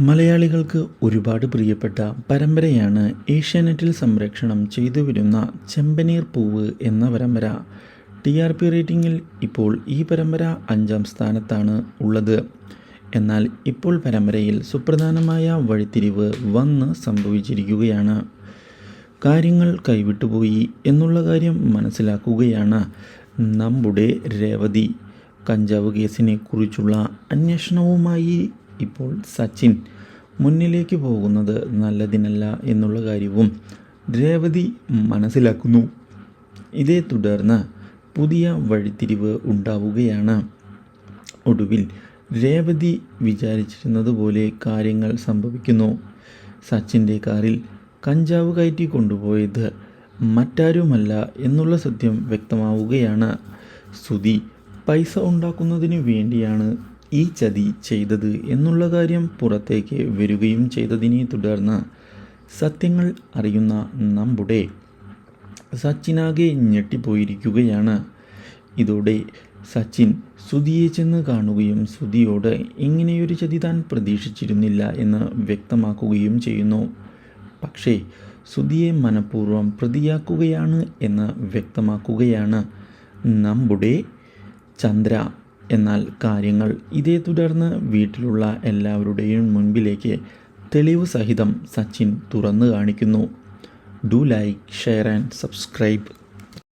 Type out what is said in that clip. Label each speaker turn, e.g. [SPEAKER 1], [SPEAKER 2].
[SPEAKER 1] മലയാളികൾക്ക് ഒരുപാട് പ്രിയപ്പെട്ട പരമ്പരയാണ് ഏഷ്യാനെറ്റിൽ സംരക്ഷണം ചെയ്തു വരുന്ന ചെമ്പനീർ പൂവ് എന്ന പരമ്പര. ടി ആർ പി റേറ്റിംഗിൽ ഇപ്പോൾ ഈ പരമ്പര അഞ്ചാം സ്ഥാനത്താണ് ഉള്ളത്. എന്നാൽ ഇപ്പോൾ പരമ്പരയിൽ സുപ്രധാനമായ വഴിത്തിരിവ് വന്ന് സംഭവിച്ചിരിക്കുകയാണ്. കാര്യങ്ങൾ കൈവിട്ടുപോയി എന്നുള്ള കാര്യം മനസ്സിലാക്കുകയാണ്. നമ്മുടെ രേവതി കഞ്ചാവ് കേസിനെ കുറിച്ചുള്ള അന്വേഷണവുമായി ഇപ്പോൾ സച്ചിൻ മുന്നിലേക്ക് പോകുന്നത് നല്ലതിനല്ല എന്നുള്ള കാര്യവും രേവതി മനസ്സിലാക്കുന്നു. ഇതേ തുടർന്ന് പുതിയ വഴിത്തിരിവ് ഉണ്ടാവുകയാണ്. ഒടുവിൽ രേവതി വിചാരിച്ചിരുന്നത് പോലെ കാര്യങ്ങൾ സംഭവിക്കുന്നു. സച്ചിന്റെ കാറിൽ കഞ്ചാവ് കയറ്റി കൊണ്ടുപോയത് മറ്റാരുമല്ല എന്നുള്ള സത്യം വ്യക്തമാവുകയാണ്. സുധി പൈസ ഉണ്ടാക്കുന്നതിന് വേണ്ടിയാണ് ഈ ചതി ചെയ്തത് എന്നുള്ള കാര്യം പുറത്തേക്ക് വരികയും ചെയ്തതിനെ തുടർന്ന് സത്യങ്ങൾ അറിയുന്ന നമ്മുടെ സച്ചിനാകെ ഞെട്ടിപ്പോയിരിക്കുകയാണ്. ഇതോടെ സച്ചിൻ സുധിയെ ചെന്ന് കാണുകയും സുധിയോട് ഇങ്ങനെയൊരു ചതി താൻ പ്രതീക്ഷിച്ചിരുന്നില്ല എന്ന് വ്യക്തമാക്കുകയും ചെയ്യുന്നു. പക്ഷേ സുധിയെ മനഃപൂർവം പ്രതിയാക്കുകയാണ് എന്ന് വ്യക്തമാക്കുകയാണ് നമ്മുടെ ചന്ദ്ര. എന്നാൽ കാര്യങ്ങൾ ഇതേ തുടർന്ന് വീട്ടിലുള്ള എല്ലാവരുടെയും മുൻപിലേക്ക് തെളിവ് സഹിതം സച്ചിൻ തുറന്നു കാണിക്കുന്നു. Do like share and subscribe.